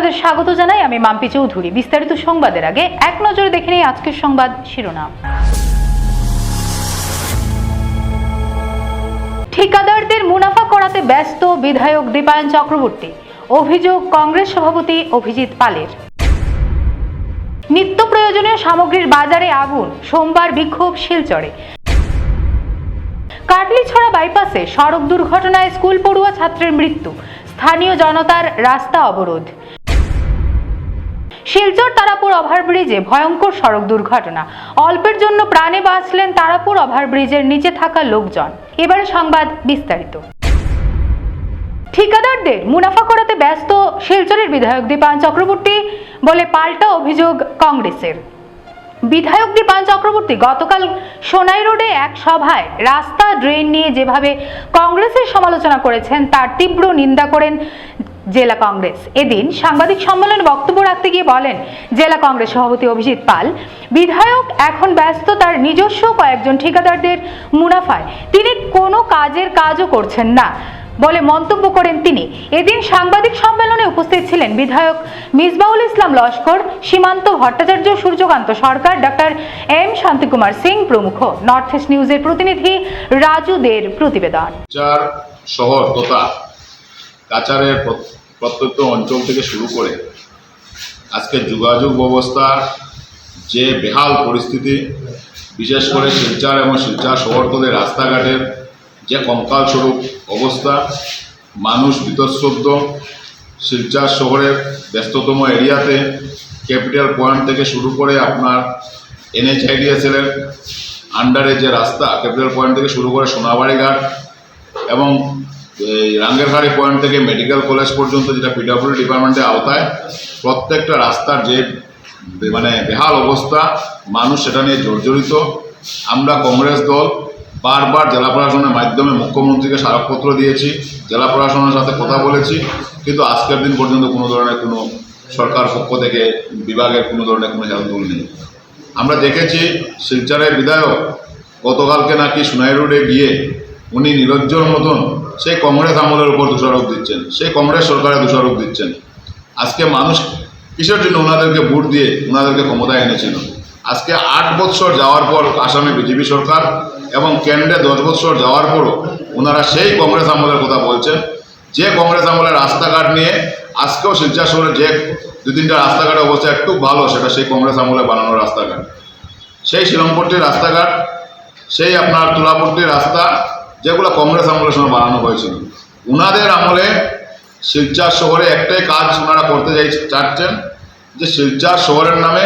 আপনাদের স্বাগত জানাই আমি মাম্পি চৌধুরী। বিস্তারিত সংবাদের আগে এক নজরে দেখে নিই আজকের সংবাদ শিরোনাম। ঠিকাদারদের মুনাফা করাতে ব্যস্ত বিধায়ক দীপায়ন চক্রবর্তী। অভিযোগ কংগ্রেস সভাপতি অভিজিৎ পালের। নিত্য প্রয়োজনীয় সামগ্রীর বাজারে আগুন, সোমবার বিক্ষোভ শিলচরে। কাটলিছড়া বাইপাসে সড়ক দুর্ঘটনায় স্কুল পড়ুয়া ছাত্রের মৃত্যু। স্থানীয় জনতার রাস্তা অবরোধ। শিলচর তারাপুর ওভারব্রিজে ভয়ঙ্কর সড়ক দুর্ঘটনা। অল্পের জন্য প্রাণে বাঁচলেন তারাপুর ওভারব্রিজের নিচে থাকা লোকজন। এবারে সংবাদ বিস্তারিত। ঠিকাদারদের মুনাফা করাতে ব্যস্ত শিলচরের বিধায়ক দীপায়ন চক্রবর্তী বলে পাল্টা অভিযোগ কংগ্রেসের। বিধায়ক দীপায়ন চক্রবর্তী গতকাল সোনাই রোডে এক সভায় রাস্তা ড্রেন নিয়ে যেভাবে কংগ্রেসের সমালোচনা করেছেন, তার তীব্র নিন্দা করেন জেলা কংগ্রেস। এদিন সাংবাদিক সম্মেলনে বক্তব্য রাখতে গিয়ে বলেন, জেলা কংগ্রেস সভাপতি অভিজিৎ পাল, বিধায়ক এখন ব্যস্ত, তার নিজস্ব কয়েকজন ঠিকাদারদের মুনাফায়। তিনি কোনো কাজের কাজও করছেন না। বলে মন্তব্য করেন তিনি। এদিন সাংবাদিক সম্মেলনে উপস্থিত ছিলেন বিধায়ক মিসবাউল ইসলাম লস্কর, সীমান্ত ভট্টাচার্য সূর্যকান্ত সরকার ডক্টর এম শান্তিকুমার সিং প্রমুখ। নর্থ ইস্ট নিউজের প্রতিনিধি রাজু দের প্রতিবেদন। শহর তথা কাচারের প্রত্যন্ত অঞ্চল থেকে শুরু করে আজকে যোগাযোগ ব্যবস্থা যে বেহাল পরিস্থিতি, বিশেষ করে শিলচার এবং শিলচার শহরতলের রাস্তাঘাটের যে কঙ্কাল স্বরূপ অবস্থা, মানুষ বিতশ্রদ্ধ। শিলচার শহরের ব্যস্ততম এরিয়াতে ক্যাপিটাল পয়েন্ট থেকে শুরু করে আপনার এনএচআইডিএসএলের আন্ডারে যে রাস্তা, ক্যাপিটাল পয়েন্ট থেকে শুরু করে সোনাবাড়ি ঘাট এবং রাঙ্গেরহাড়ি পয়েন্ট থেকে মেডিকেল কলেজ পর্যন্ত যেটা পিডব্লিউ ডিপার্টমেন্টের আওতায়, প্রত্যেকটা রাস্তার যে মানে বেহাল অবস্থা, মানুষ সেটা নিয়ে জর্জরিত। আমরা কংগ্রেস দল বারবার জেলা প্রশাসনের মাধ্যমে মুখ্যমন্ত্রীকে স্মারকপত্র দিয়েছি, জেলা প্রশাসনের সাথে কথা বলেছি, কিন্তু আজকের দিন পর্যন্ত কোনো ধরনের কোনো সরকার পক্ষ থেকে বিভাগের কোনো ধরনের কোনো হেলদুল নেই। আমরা দেখেছি শিলচরের বিধায়ক গতকালকে নাকি সোনাই রোডে গিয়ে উনি নিরজ্জর মতন সেই কংগ্রেস আমলের উপর দোষারোপ দিচ্ছেন, সেই কংগ্রেস সরকারে দোষারোপ দিচ্ছেন। আজকে মানুষ কিসের জন্য ওনাদেরকে ভোট দিয়ে ওনাদেরকে ক্ষমতায় এনেছিল? আজকে আট বৎসর যাওয়ার পর আসামে বিজেপি সরকার এবং কেন্দ্রে দশ বৎসর যাওয়ার পরও ওনারা সেই কংগ্রেস আমলের কথা বলছেন। যে কংগ্রেস আমলের রাস্তাঘাট নিয়ে আজকেও শিলচর শহরে যে দু তিনটা রাস্তাঘাটের অবস্থা একটু ভালো, সেটা সেই কংগ্রেস আমলে বানানো রাস্তাঘাট। সেই শিলংপট্টির রাস্তাঘাট, সেই আপনার তুলাপট্টির রাস্তা যেগুলো কংগ্রেস আমলের সময় বানানো হয়েছিল। উনাদের আমলে শিলচর শহরে একটাই কাজ ওনারা করতে চাই চাচ্ছেন যে শিলচর শহরের নামে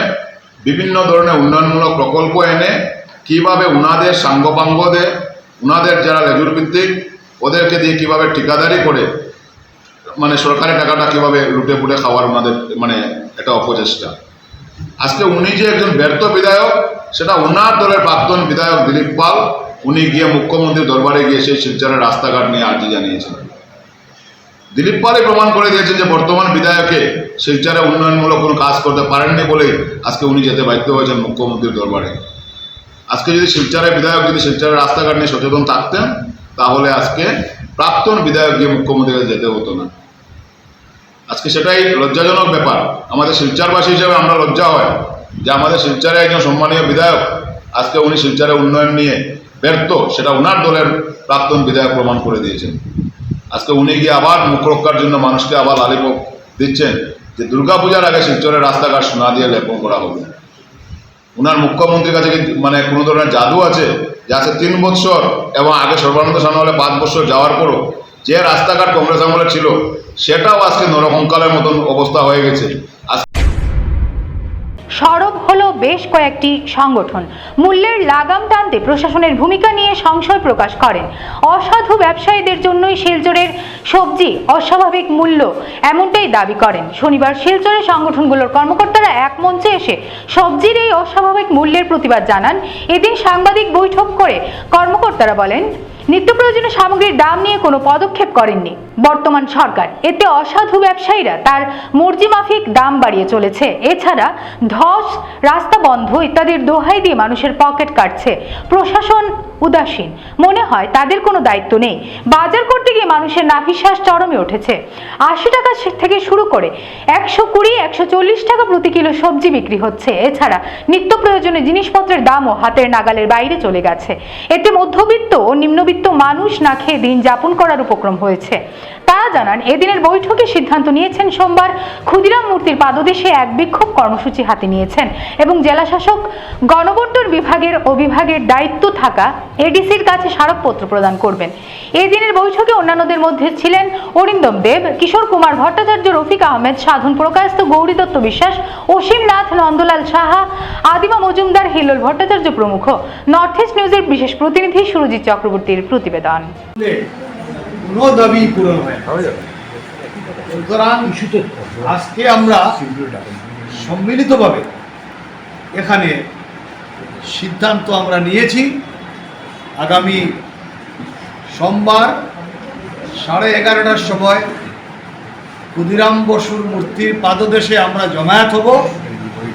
বিভিন্ন ধরনের উন্নয়নমূলক প্রকল্প এনে কীভাবে উনাদের সাঙ্গপাঙ্গদের উনাদের যারা লেজুর ভিত্তিক ওদেরকে দিয়ে কীভাবে ঠিকাদারি করে মানে সরকারি টাকাটা কীভাবে লুটে পুটে খাওয়ার ওনাদের মানে একটা অপচেষ্টা। আজকে উনি যে একজন ব্যর্থ বিধায়ক, সেটা ওনার দলের প্রাক্তন বিধায়ক দিলীপ পাল উনি গিয়ে মুখ্যমন্ত্রীর দরবারে গিয়ে সেই শিলচরের রাস্তাঘাট নিয়ে আর্জি জানিয়েছেন দিলীপ পালই প্রমাণ করে দিয়েছেন যে বর্তমান বিধায়কে শিলচরে উন্নয়নমূলক কোনো কাজ করতে পারেননি বলেই আজকে উনি যেতে বাধ্য হয়েছেন মুখ্যমন্ত্রীর দরবারে। আজকে যদি শিলচরের বিধায়ক যদি শিলচরের রাস্তাঘাট নিয়ে সচেতন থাকতেন, তাহলে আজকে প্রাক্তন বিধায়ক গিয়ে মুখ্যমন্ত্রীর কাছে যেতে হতো না। আজকে সেটাই লজ্জাজনক ব্যাপার। আমাদের শিলচরবাসী হিসেবে আমরা লজ্জা হয় যে আমাদের শিলচরে একজন সম্মানীয় বিধায়ক, আজকে উনি শিলচরের উন্নয়ন নিয়ে ব্যর্থ, সেটা ওনার দলের প্রাক্তন বিধায়ক প্রমাণ করে দিয়েছেন। আজকে উনি গিয়ে আবার মুখ রক্ষার জন্য মানুষকে আবার লালিপক দিচ্ছেন যে দুর্গাপূজার আগে শিলচরের রাস্তাঘাট সোনা দিয়ে লেপন করা হবে। ওনার মুখ্যমন্ত্রীর কাছে মানে কোনো ধরনের জাদু আছে? যে আছে তিন বছর এবং আগে সর্বানন্দ সোনোয়ালে পাঁচ বছর যাওয়ার পরও যে রাস্তাঘাট কংগ্রেস আমলে ছিল, সেটাও আজকে নরকঙ্কালের মতন অবস্থা হয়ে গেছে। আজ সরব হলো বেশ কয়েকটি সংগঠন। মূল্যের লাগাম টানতে প্রশাসনের ভূমিকা নিয়ে সংশয় প্রকাশ করেন। অসাধু ব্যবসায়ীদের জন্যই শিলচরের সবজি অস্বাভাবিক মূল্য এমনটাই দাবি করেন। শনিবার শিলচরের সংগঠনগুলোর কর্মকর্তারা এক মঞ্চে এসে সবজির এই অস্বাভাবিক মূল্যের প্রতিবাদ জানান। এদিন সাংবাদিক বৈঠক করে কর্মকর্তারা বলেন নিত্য প্রয়োজনীয় সামগ্রীর দাম নিয়ে কোনো পদক্ষেপ করেননি। বর্তমান সরকার, এতে অসাধু ব্যবসায়ীরা তার মর্জি মাফিক দাম বাড়িয়ে চলেছে। এছাড়া ধস, রাস্তা বন্ধ ইত্যাদির দোহাই দিয়ে মানুষের পকেট কাটছে। প্রশাসন উদাসীন। মনে হয় তাদের কোনো দায়িত্ব নেই। বাজার করতে গিয়ে মানুষের নাভিশ্বাস চরমে উঠেছে। আশি টাকা থেকে শুরু করে একশো কুড়ি, একশো চল্লিশ টাকা প্রতি কিলো সবজি বিক্রি হচ্ছে। এছাড়া নিত্য প্রয়োজনীয় জিনিসপত্রের দামও হাতের নাগালের বাইরে চলে গেছে। এতে মধ্যবিত্ত ও নিম্নবিত্ত মানুষ না খেয়ে দিন যাপন করার উপক্রম হয়েছে। তারা জানান, এদিনের বৈঠকে সিদ্ধান্ত নিয়েছেন সোমবার ক্ষুদিরাম মূর্তির পাদদেশে এক বিক্ষোভ কর্মসূচি হাতে নিয়েছেন এবং জেলা শাসক গণবন্টন বিভাগের ও বিভাগের দায়িত্ব থাকা এডিসির কাছে স্মারকপত্র প্রদান করবেন। এই দিনের বৈঠকে অন্যান্যদের মধ্যে ছিলেন অরিন্দম দেব, কিশোর কুমার ভট্টাচার্য, রফিক আহমেদ, সাধন প্রকাশত গৌরী দত্ত বিশ্বাস অসীম নাথ নন্দলাল সাহা, আদিমা মজুমদার হিলোল ভট্টাচার্য প্রমুখ। নর্থ ইস্ট নিউজের বিশেষ প্রতিনিধি সুরজিৎ চক্রবর্তীর প্রতিবেদন। কোনো দাবি পূরণ হয় সুতরাং আজকে আমরা সম্মিলিতভাবে এখানে সিদ্ধান্ত আমরা নিয়েছি। আগামী সোমবার সাড়ে এগারোটার সময় ক্ষুদিরাম বসুর মূর্তির পাদদেশে আমরা জমায়েত হব।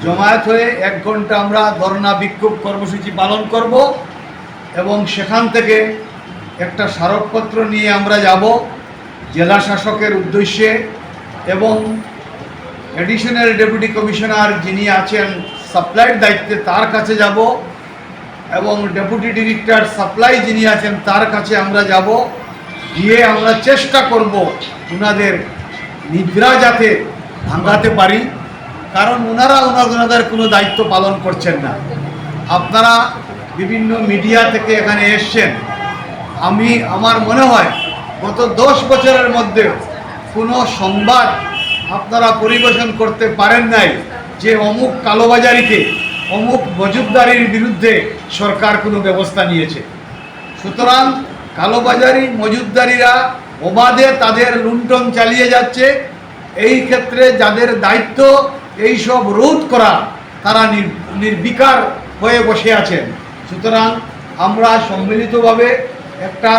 জমায়েত হয়ে এক ঘণ্টা আমরা ধর্ণা বিক্ষোভ কর্মসূচি পালন করব এবং সেখান থেকে একটা স্মারকপত্র নিয়ে আমরা যাব জেলা শাসকের উদ্দেশ্যে এবং অ্যাডিশনাল ডেপুটি কমিশনার যিনি আছেন সাপ্লাইয়ের দায়িত্বে তার কাছে যাব এবং ডেপুটি ডিরেক্টর সাপ্লাই যিনি আছেন, তার কাছে আমরা যাব। গিয়ে আমরা চেষ্টা করব ওনাদের নিদ্রা যাতে ভাঙাতে পারি, কারণ ওনারা ওনাদের কোনো দায়িত্ব পালন করছেন না। আপনারা বিভিন্ন মিডিয়া থেকে এখানে এসছেন। আমি, আমার মনে হয় গত দশ বছরের মধ্যে কোনো সংবাদ আপনারা পরিবেশন করতে পারেন নাই যে অমুক কালোবাজারিকে, অমুক মজুবদারির বিরুদ্ধে সরকার কোনো ব্যবস্থা নিয়েছে। সুতরাং কালোবাজারি মজুদদারিরা অবাধে তাদের লুণ্ঠন চালিয়ে যাচ্ছে। এই ক্ষেত্রে যাদের দায়িত্ব এই সব রোধ করা, তারা নির্বিকার হয়ে বসে আছেন। সুতরাং আমরা সম্মিলিতভাবে একটা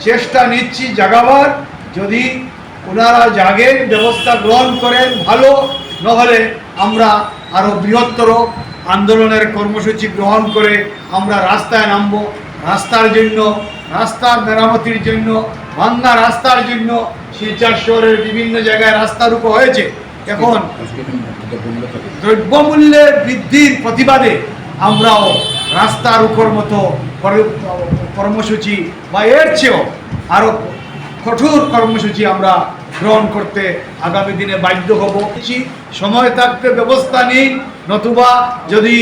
চেষ্টা নিচ্ছি জাগাবার যদি ওনারা জাগেন ব্যবস্থা গ্রহণ করেন ভালো নহলে আমরা আরও বৃহত্তর আন্দোলনের কর্মসূচি গ্রহণ করে আমরা রাস্তায় নামব। রাস্তার জন্য রাস্তার মেরামতির জন্য ভাঙ্গা রাস্তার জন্য শিলচর শহরের বিভিন্ন জায়গায় রাস্তার উপর হয়েছে। এখন দ্রব্যমূল্যের বৃদ্ধির প্রতিবাদে আমরাও রাস্তার উপর মতো কর্মসূচি বা এর চেয়েও আরও কঠোর কর্মসূচি আমরা গ্রহণ করতে আগামী দিনে বাধ্য হব। কিছু সময় থাকতে ব্যবস্থা নিন, নতুবা যদি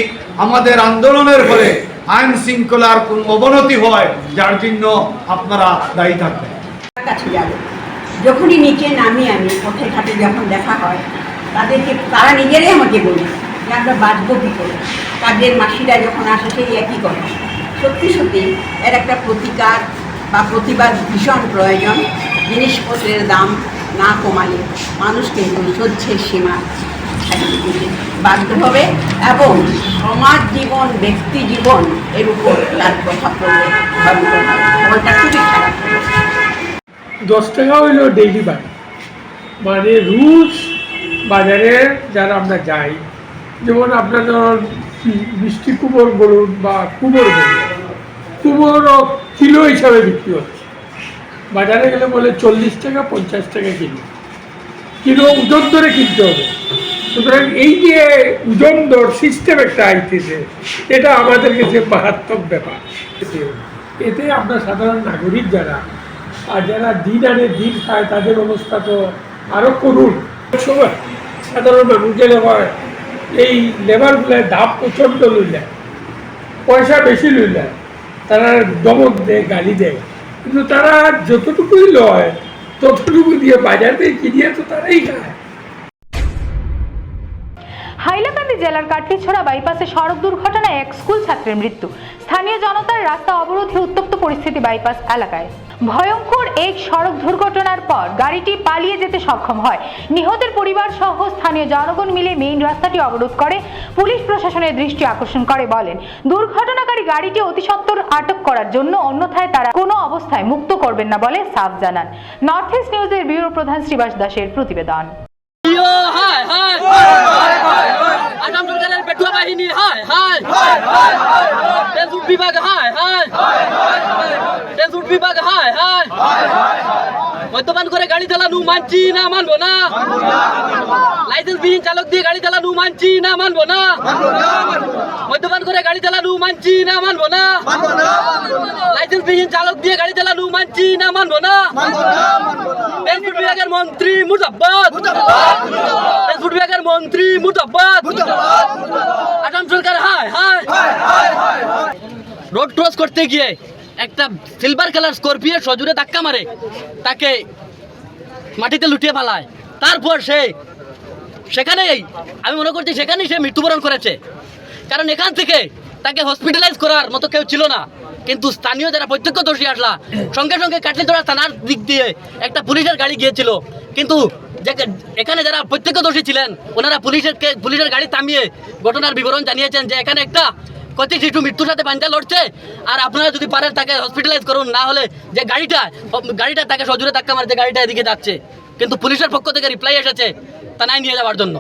আমাদের আন্দোলনের ফলে আইন শৃঙ্খলার কোন অবনতি হয়, যার জন্য আপনারা দায়ী থাকবেন। যখনই নিচে নামি আমি পথে ঘাটে যখন দেখা হয়, তাদেরকে তারা নিজেরাই আমাকে বলে আমরা বাঁচবো কী করে? কাজের মাসিরা যখন আসে, সেই একই কথা। সত্যি সত্যি, এর একটা প্রতিকার বা প্রতিবাদ ভীষণ প্রয়োজন। জিনিসপত্রের দাম না কমালে মানুষ কিন্তু সহ্যের সীমা বাধ্য হবে এবং সমাজ জীবন, ব্যক্তি জীবন এর উপর তার প্রভাব পড়বে খুবই খারাপ। দশ টাকা হইল ডেইলি বাজার মানে রুজ বাজারে যারা আমরা যাই যেমন আপনার ধরুন বৃষ্টি কুমোর বলুন বা কুমোর বলুন কুমোরও কিলো হিসাবে বিক্রি হচ্ছে। বাজারে গেলে বলে চল্লিশ টাকা, পঞ্চাশ টাকা কিলো। কিলো ওজন ধরে কিনতে হবে। সুতরাং এই যে ওজন দর সিস্টেম একটা আইতেছে এটা আমাদের কাছে মারাত্মক ব্যাপার। এতে আমরা সাধারণ নাগরিক যারা, আর যারা দিন আনে দিন খায়, তাদের অবস্থা তো আরও করুন। সময় সাধারণ মানুষ গেলে হয় এই লেবারগুলো দাম প্রচণ্ড লইলেন পয়সা বেশি লইলেন তারা দমক দেয়, গালি দেয়। কিন্তু তারা যতটুকুই লয়, ততটুকু দিয়ে বাজারে কিনিয়ে তো তারাই খায়। হাইলাকান্দি জেলার কাটলিছড়া বাইপাসে সড়ক দুর্ঘটনায় এক স্কুল ছাত্রের মৃত্যু। স্থানীয় জনতার রাস্তা অবরোধে উত্তপ্ত পরিস্থিতি বাইপাস এলাকায়। ভয়ঙ্কর এক সড়ক দুর্ঘটনার পর গাড়িটি পালিয়ে যেতে সক্ষম হয় নিহতের পরিবার সহ স্থানীয় জনগণ মিলে মেইন রাস্তাটি অবরোধ করে পুলিশ প্রশাসনের দৃষ্টি আকর্ষণ করে বলেন দুর্ঘটনাকারী গাড়িটি অতি সত্বর আটক করার জন্য অন্যথায় তারা কোনো অবস্থায় মুক্ত করবেন না বলে সাফ জানান নর্থ ইস্ট নিউজের ব্যুরো প্রধান শ্রীবাস দাসের প্রতিবেদন পেটুয়া বাহিনী হায় হায় তেজুট বিভাগ হায় হায় তেজুট বিভাগ হায় হায়। মদ্যপান করে গাড়ি চালানো মানছি না মানবো না। লাইসেন্স বিহীন চালক দিয়ে গাড়ি চালানো মানছি না মানবো না। মদ্যপান করে গাড়ি চালানো মানছি না মানবো না। লাইসেন্স বিহীন চালক দিয়ে গাড়ি চালানো মানছি না মানবো না। ট্রান্সপোর্ট বিভাগের মন্ত্রী মুজাব্বাদ ট্রান্সপোর্ট বিভাগের মন্ত্রী মুজাব্বাদ আসাম সরকার হায় হায়। রোড ক্রস করতে গিয়ে একটা সিলভার কালার স্করপিও সজুরে ধাক্কা মারে, তাকে মাটিতে লুটিয়ে ফেলায়। তারপর সে, সেখানেই, আমি মনে করছি সেখানেই সে মৃত্যুবরণ করেছে। কারণ এখান থেকে তাকে হসপিটালাইজ করার মতো কেউ ছিল না। কিন্তু স্থানীয় যারা প্রত্যক্ষদর্শী আসলা, সঙ্গে সঙ্গে কাটলিতলা থানার দিক দিয়ে একটা পুলিশের গাড়ি গিয়েছিল। কিন্তু এখানে যারা প্রত্যক্ষদর্শী ছিলেন, ওনারা পুলিশের পুলিশের গাড়ি থামিয়ে ঘটনার বিবরণ জানিয়েছেন যে এখানে একটা কতি শিশু মৃত্যুর সাথে পাঞ্জা লড়ছে। আর আপনারা যদি পারেন তাকে হসপিটালাইজ করুন, না হলে যে গাড়িটা গাড়িটা তাকে সজুরে ধাক্কা মারছে, গাড়িটা এদিকে যাচ্ছে। কিন্তু পুলিশের পক্ষ থেকে রিপ্লাই এসেছে তা নাই নিয়ে যাওয়ার জন্য।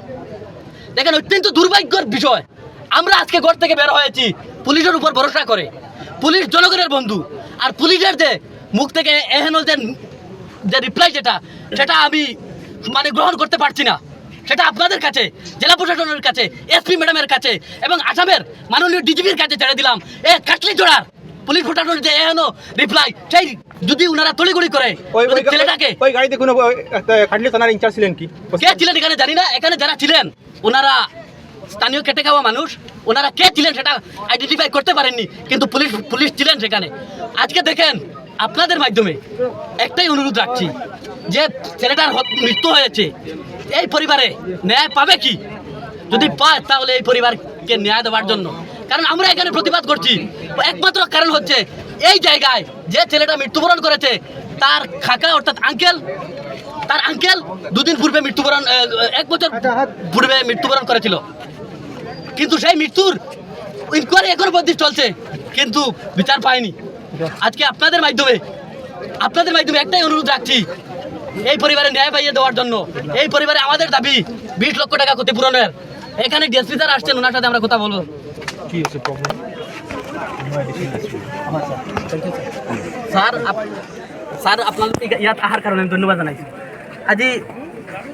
দেখেন, অত্যন্ত দুর্ভাগ্যর বিষয়। আমরা আজকে ঘর থেকে বের হয়েছি, পুলিশের উপর ভরসা করে। পুলিশ জনগণের বন্ধু। আর পুলিশের যে মুখ থেকে এহেন যে রিপ্লাই যেটা, সেটা আমি মানে গ্রহণ করতে পারছি না। সেটা আপনাদের কাছে জেলা প্রশাসনের কাছে এসপি ম্যাডামের কাছে এবং আসামের মাননীয় ডিজিপির কাছে ছেড়ে দিলাম। এ কাটলি জোড়ার। পুলিশ প্রশাসনের যে এহেন রিপ্লাই সেই যদি ওনারা তড়িগড়ি করে ছেলেটাকে ওই গাড়িতে কোনো খাটলি থানার ইনচার্জ ছিলেন কি? কে ছিলেন এখানে জানি না এখানে যারা ছিলেন ওনারা স্থানীয় খেটে খাওয়া মানুষ ওনারা কে ছিলেন সেটা আইডেন্টিফাই করতে পারেননি কিন্তু পুলিশ পুলিশ ছিলেন সেখানে। আজকে দেখেন আপনাদের মাধ্যমে একটাই অনুরোধ রাখছি যে ছেলেটার মৃত্যু হয়েছে এই পরিবারে ন্যায় পাবে কি? যদি পায় তাহলে এই পরিবারকে ন্যায় দেওয়ার জন্য। কারণ আমরা এখানে প্রতিবাদ করছি। একমাত্র কারণ হচ্ছে এই জায়গায় যে ছেলেটা মৃত্যুবরণ করেছে, তার খাকা অর্থাৎ আঙ্কেল তার আঙ্কেল দুদিন পূর্বে মৃত্যুবরণ এক বছর পূর্বে মৃত্যুবরণ করেছিল। কিন্তু সেই মৃত্যুর ইনকোয়ারি এখনও পর্যন্ত চলছে, কিন্তু বিচার পায়নি। আজকে আপনাদের মাধ্যমে আপনাদের মাধ্যমে একটাই অনুরোধ রাখছি এই পরিবারে ন্যায় পাইয়ে দেওয়ার জন্য। এই পরিবারে আমাদের দাবি বিশ লক্ষ টাকা ক্ষতিপূরণের এখানে ডিএসপি স্যার আসছেন ওনার সাথে আমরা কথা বলব। স্যার স্যার আপনার ইয়াত আহার কারণে আমি ধন্যবাদ জানাইছি। আজি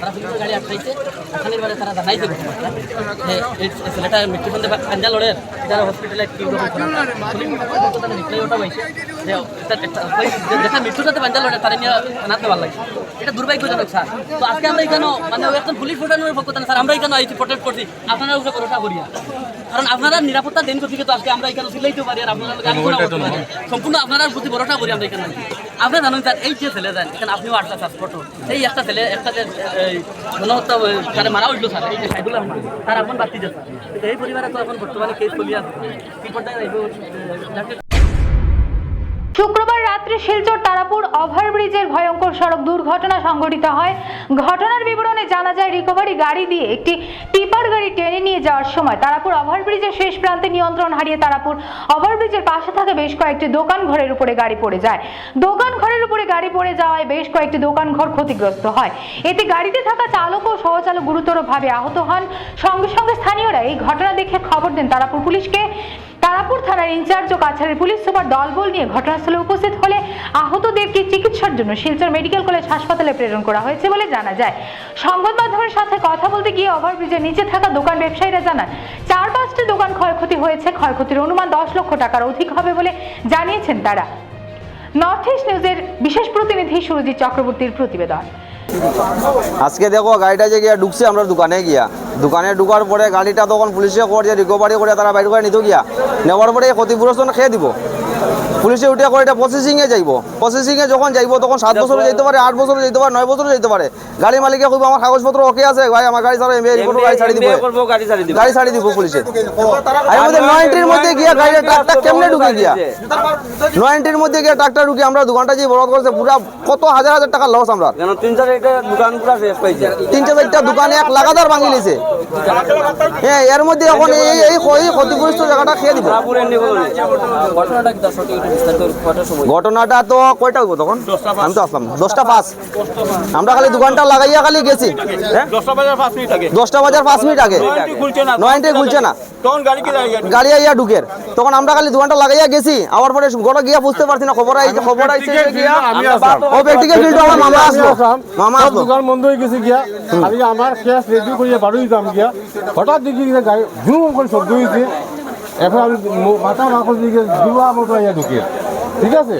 তারা পুলিশের গাড়ি আটকাইছে। আসানের বারে তারা জানাইছে ঘটনাটা ছেলেটা মৃত্যুদণ্ডে পাঞ্জা লড়ে যারা হসপিটালে কি ওটা হয়েছে এটা- এটা- ওই যেটা মৃত্যুর পাঞ্জা লড়ে তারা নিয়ে থানাতে ভালো লাগছে এটা দুর্ভাগ্যজনক স্যার। তো আজকে আমরা এখানে মানে ওই একজন পুলিশ প্রশাসনের পক্ষ থেকে স্যার আমরা এখানে আইছি প্রোটেক্ট করছি। আপনারা উপরে ভরসা করিয়া। কারণ আপনারা নিরাপত্তা দিন থেকে তো আজকে আমরা এখানে সিলাইতে পারি আর আপনারা গাড়ি ঘোড়া সম্পূর্ণ আপনার প্রতি ভরসা করি আমরা এখানে। আপনি জানেন স্যার এই যে ছেলে যান এখানে আপনিও আটটা স্যার ফটো এই একটা ছেলে একটা যে মনে হতো তারে মারা উঠল স্যার এই যে সাইদুল আহমদ তার এখন বাতি যে স্যার এই পরিবারে তো এখন বর্তমানে কেস চলি আছে কি পর্যায়ে শুক্রবার রাত্রে শিলচর তারাপুর ওভারব্রিজের ভয়ঙ্কর সড়ক দুর্ঘটনা সংঘটিত হয়। ঘটনার বিবরণে জানা যায়, রিকভারি গাড়ি দিয়ে একটি টিপার গাড়ি টেনে নিয়ে যাওয়ার সময় তারাপুর ওভারব্রিজের শেষ প্রান্তে নিয়ন্ত্রণ হারিয়ে তারাপুর ওভারব্রিজের পাশে থাকা বেশ কয়েকটি দোকান ঘরের উপরে গাড়ি পড়ে যায়। দোকান ঘরের উপরে গাড়ি পড়ে যাওয়ায় বেশ কয়েকটি দোকান ঘর ক্ষতিগ্রস্ত হয়। এতে গাড়িতে থাকা চালক ও সহচালক গুরুতরভাবে আহত হন। সঙ্গে সঙ্গে স্থানীয়রা এই ঘটনা দেখে খবর দেন তারাপুর পুলিশকে। তারাপুর থানার ইনচার্জ ও কাছাড়ের পুলিশ সুপার দলবল নিয়ে ঘটনাস্থলে উপস্থিত হলে আহতদেরকে চিকিৎসার জন্য শিলচর মেডিকেল কলেজ হাসপাতালে প্রেরণ করা হয়েছে বলে জানা যায়। সংবাদ মাধ্যমের সাথে কথা বলতে গিয়ে ওভারব্রিজের নিচে থাকা দোকান ব্যবসায়ীরা জানান, চার পাঁচটি দোকান ক্ষয়ক্ষতি হয়েছে, ক্ষয়ক্ষতির অনুমান দশ লক্ষ টাকার অধিক হবে বলে জানিয়েছেন তারা। নর্থ ইস্ট নিউজের বিশেষ প্রতিনিধি সুরজিৎ চক্রবর্তীর প্রতিবেদন। আজকে দেখো, গাড়িটা যে গিয়া ঢুকছে আমরা দোকানে গিয়া। দোকানে ঢুকার পরে গাড়িটা তখন পুলিশে করে রিকভারি করে তারা বাইর করে নিত গিয়া। নেওয়ার পরে ক্ষতিগ্রস্ত খেয়ে দিব। পুলিশে উঠে করে এটা প্রসেসিংয়ে যাইব। প্রসেসিংয়ে যখন যাইব তখন সাত বছরে যেতে পারে আট বছরে যেতে পারে নয় বছরে যেতে পারে। গাড়ি মালিকে কইব আমার কাগজপত্র ওকে আছে ভাই আমার গাড়ি ছাড়া এমএ রিপোর্ট গাড়ি ছাড়ি দিব গাড়ি ছাড়ি দিব। পুলিশে। আমি মধ্যে নয় এন্ট্রির মধ্যে গিয়া গাড়িটা ট্রাকটা কেমনে ঢুকে গিয়া নয় এন্ট্রির মধ্যে গিয়া ট্রাকটা ঢুকে আমরা দোকানটা যে বরবাদ করছে পুরা কত হাজার হাজার টাকা লস আমরা। তিন চার চারটা দোকানে এক লাগাতার ভাঙি লিছে হ্যাঁ এর মধ্যে এখন এই এই এই ক্ষতিগ্রস্ত জায়গাটা খেয়ে দিব। ঘটনাটা তো কয়টা হইব তখন? আমি তো আসলাম দশটা পাঁচ। আমরা খালি দোকানটা লাগাইয়া খালি গেছি। হ্যাঁ? দশটা বাজার পাঁচ মিনিট আগে। দশটা বাজার পাঁচ মিনিট আগে। খুলছে না। নয়নটি খুলছে না। গাড়ি আইয়া ঢুকের। তখন আমরা খালি দোকানটা লাগাইয়া গেছি। আবার পরে গোটা গিয়া বুঝতে পারছি না খবর আইছে খবর আইছে গিয়া। ও প্র্যাকটিক্যাল ফিল্ড আমার মামা আসলো। মামা আসলো। দোকান বন্ধ হয়ে গেছে গিয়া। আমি আমার ক্যাশ রেডি করিয়ে বাড়ি দিতাম গিয়া। হঠাৎ দেখি গিয়ে গাড়ি ঝুম করে শব্দ হয়েছে এরপর আমি মাথা মাখন দিকে দুয়া মতো ইয়া ঢুকে ঠিক আছে?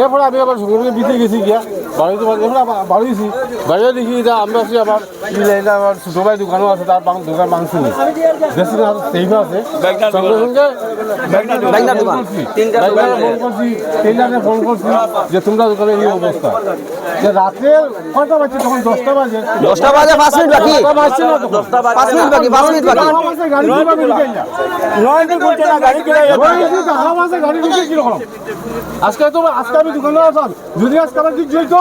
এরপরে আমি আবার সঙ্গে বিতে গেছি গিয়া। বাড়িতে আবার বাড়িয়েছি। বাড়িয়ে দেখি এটা আমরা আছি আবার এই লাইনটা আমার ছোটো ভাই দোকানও আছে তার দোকান মাংস নেই দেশি সেইভ আছে। সঙ্গে সঙ্গে বাইকনার ফোন করছি। টেইলারে ফোন করছি যে তোমরা দোকানে এই অবস্থা। যে রাতে কয়টা বাজছে? তখন দশটা বাজে। দশটা বাজে পাঁচ মিনিট বাকি। পাঁচ মিনিট বাকি মিনিট বাকি। গাড়ি গাড়ি কীরকম? আজকে তো আজকে আমি দোকানে আসলাম যদি আজকে আমার কিছু হইতো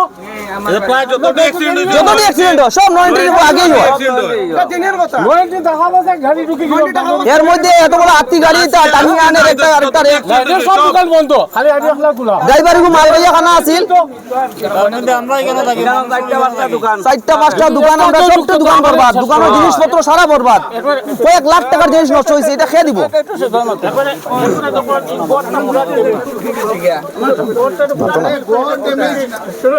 যতটা অ্যাক্সিডেন্ট হয় সব নয় এন্ট্রির আগেই হয়? এর মধ্যে এত বড় আত্মি গাড়ি একটা আরেকটা ড্রাইভার মাল ভাইয়া খানা আছিল আমরা এখানে থাকি চারটা পাঁচটা দোকান আমরা সবটা দোকান বরবাদ দোকানের জিনিসপত্র সারা বরবাদ কয়েক লাখ টাকার জিনিস নষ্ট হয়েছে এটা খেয়ে দিব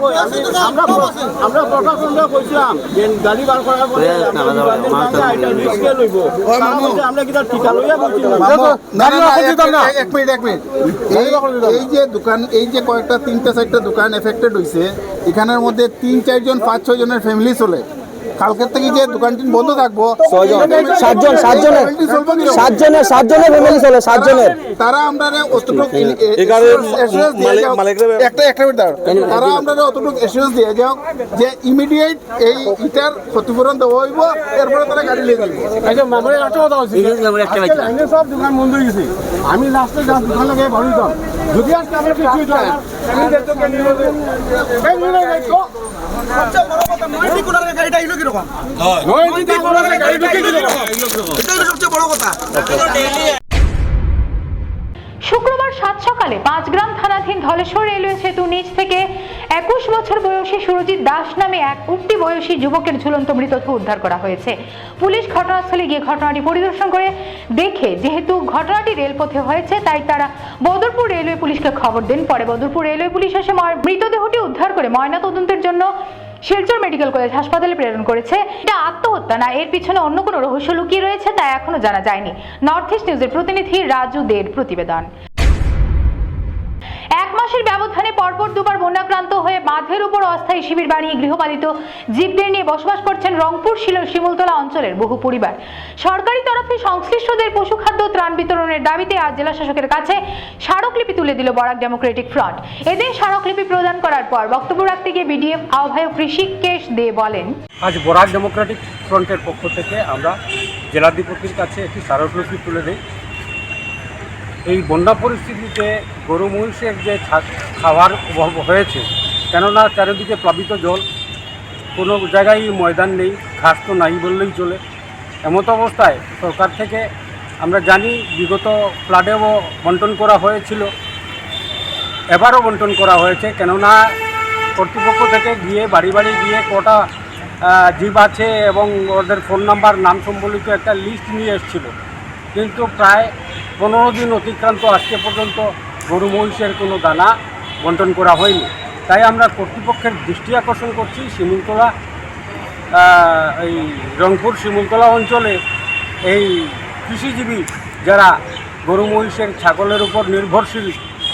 আমরা আমরা আমরা কইছিলাম যে গাড়ি বার করার পরে রিক্স লইব। আমরা ঠিকা লইয়া বলছি? না না না এক মিনিট এক মিনিট এই এই যে দোকান এই যে কয়েকটা তিনটা চারটা দোকান এফেক্টেড হয়েছে এখানের মধ্যে তিন চারজন পাঁচ ছয় জনের ফ্যামিলি চলে। কালকের থেকে যে দোকানটি বন্ধ থাকব ছয়জন। সাতজন সাতজনের? সাতজনের সাতজনের ফ্যামিলি চলে সাতজনের। তারা আমরা অতটুকু একটা একটা মিনিট। তারা আমরা অতটুকু এসিওস দিয়ে যাও যে ইমিডিয়েট এই ইটার ক্ষতিপূরণ দেওয়া হইব এরপরে তারা গাড়ি নিয়ে যাবে। আচ্ছা সব দোকান বন্ধ হয়ে গেছে। আমি লাস্টে যা দোকান লাগে দিতাম যদি আজকে আমার কিছু শুক্রবার সাত সকালে পাঁচগ্রাম থানাধীন ধলেশ্বর রেলওয়ে সেতু নিচ থেকে একুশ বছর বয়সী সুরজিৎ দাস নামে এক উক্তি বয়সী যুবকের ঝুলন্ত মৃতদেহ উদ্ধার করা হয়েছে। পুলিশ ঘটনাস্থলে গিয়ে ঘটনাটি পরিদর্শন করে দেখে যেহেতু ঘটনাটি রেলপথে হয়েছে তাই তারা বদরপুর রেলওয়ে পুলিশকে খবর দেন। পরে বদরপুর রেলওয়ে পুলিশ এসে মৃতদেহটি উদ্ধার করে ময়নাতদন্তের জন্য শিলচর মেডিকেল কলেজ হাসপাতালে প্রেরণ করেছে। এটা আত্মহত্যা না, এর পিছনে অন্য কোনো রহস্য লুকিয়ে রয়েছে তা এখনও জানা যায়নি। নর্থ ইস্ট নিউজের প্রতিনিধি রাজু দের প্রতিবেদন। মাসের ব্যবধানে পরপর দুবার বন্যাক্রান্ত হয়ে বাঁধের উপর অস্থায়ী শিবির বানিয়ে গৃহপালিত জীবদের নিয়ে বসবাস করছেন রংপুর শিল- শিমুলতলা অঞ্চলের বহু পরিবার। সরকারি তরফে সংশ্লিষ্টদের পশুখাদ্য ত্রাণ বিতরণের দাবিতে আজ জেলা শাসকের কাছে স্মারকলিপি তুলে দিল বরাক ডেমোক্রেটিক ফ্রন্ট। এদিন স্মারকলিপি প্রদান করার পর বক্তব্য রাখতে গিয়ে বিডিএফ আহ্বায়ক ঋষিকেশ দে বলেন, আজ বরাক ডেমোক্রেটিক ফ্রন্টের পক্ষ থেকে আমরা জেলাধিপতির কাছে একটি স্মারকলিপি তুলে দিই। এই বন্যা পরিস্থিতিতে গরু মহিষের যে খাওয়ার অভাব হয়েছে, কেননা চারিদিকে প্লাবিত জল, কোনো জায়গায় ময়দান নেই, ঘাস তো নাই বললেই চলে। এমত অবস্থায় সরকার থেকে আমরা জানি বিগত ফ্লাডেও বন্টন করা হয়েছিল, এবারও বন্টন করা হয়েছে, কেননা কর্তৃপক্ষ থেকে গিয়ে, বাড়ি বাড়ি গিয়ে কটা জীব আছে এবং ওদের ফোন নাম্বার, নাম সম্বলিত একটা লিস্ট নিয়ে এসেছিল। কিন্তু প্রায় পনেরো দিন অতিক্রান্ত, আজকে পর্যন্ত গরু মহিষের কোনো দানা বন্টন করা হয়নি। তাই আমরা কর্তৃপক্ষের দৃষ্টি আকর্ষণ করছি, শিমুলতলা এই রংপুর, শিমুলতলা অঞ্চলে এই কৃষিজীবী যারা গরু মহিষের ছাগলের উপর নির্ভরশীল,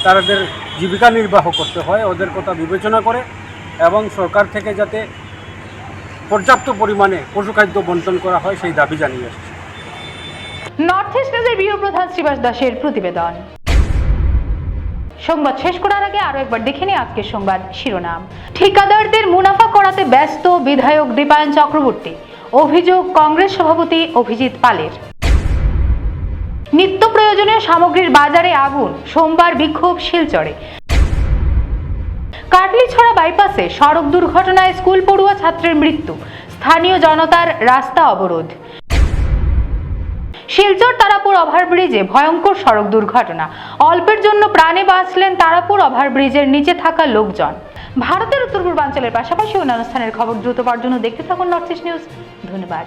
তাদের জীবিকা নির্বাহ করতে হয়, ওদের কথা বিবেচনা করে এবং সরকার থেকে যাতে পর্যাপ্ত পরিমাণে পশুখাদ্য বন্টন করা হয়, সেই দাবি জানিয়ে আসছে। নর্থ ইস্ট নিউজের প্রধান শ্রীবাস দাসের প্রতিবেদন। সংবাদ শেষ করার আগে আরও একবার দেখে নিই আজকের সংবাদ শিরোনাম। ঠিকাদারদের মুনাফা করাতে ব্যস্ত বিধায়ক দীপায়ন চক্রবর্তী। অভিযোগ কংগ্রেস সভাপতি অভিজিৎ পালের। নিত্য প্রয়োজনীয় সামগ্রীর বাজারে আগুন, সোমবার বিক্ষোভ শিলচরে। কাটলিছড়া বাইপাসে সড়ক দুর্ঘটনায় স্কুল পড়ুয়া ছাত্রের মৃত্যু। স্থানীয় জনতার রাস্তা অবরোধ। শিলচর তারাপুর ওভারব্রিজে ভয়ঙ্কর সড়ক দুর্ঘটনা। অল্পের জন্য প্রাণে বাঁচলেন তারাপুর ওভারব্রিজের নিচে থাকা লোকজন। ভারতের উত্তর পূর্বাঞ্চলের পাশাপাশি অন্যান্য স্থানের খবর দ্রুত পাওয়ার জন্য দেখতে থাকুন নর্থ ইস্ট নিউজ ধন্যবাদ।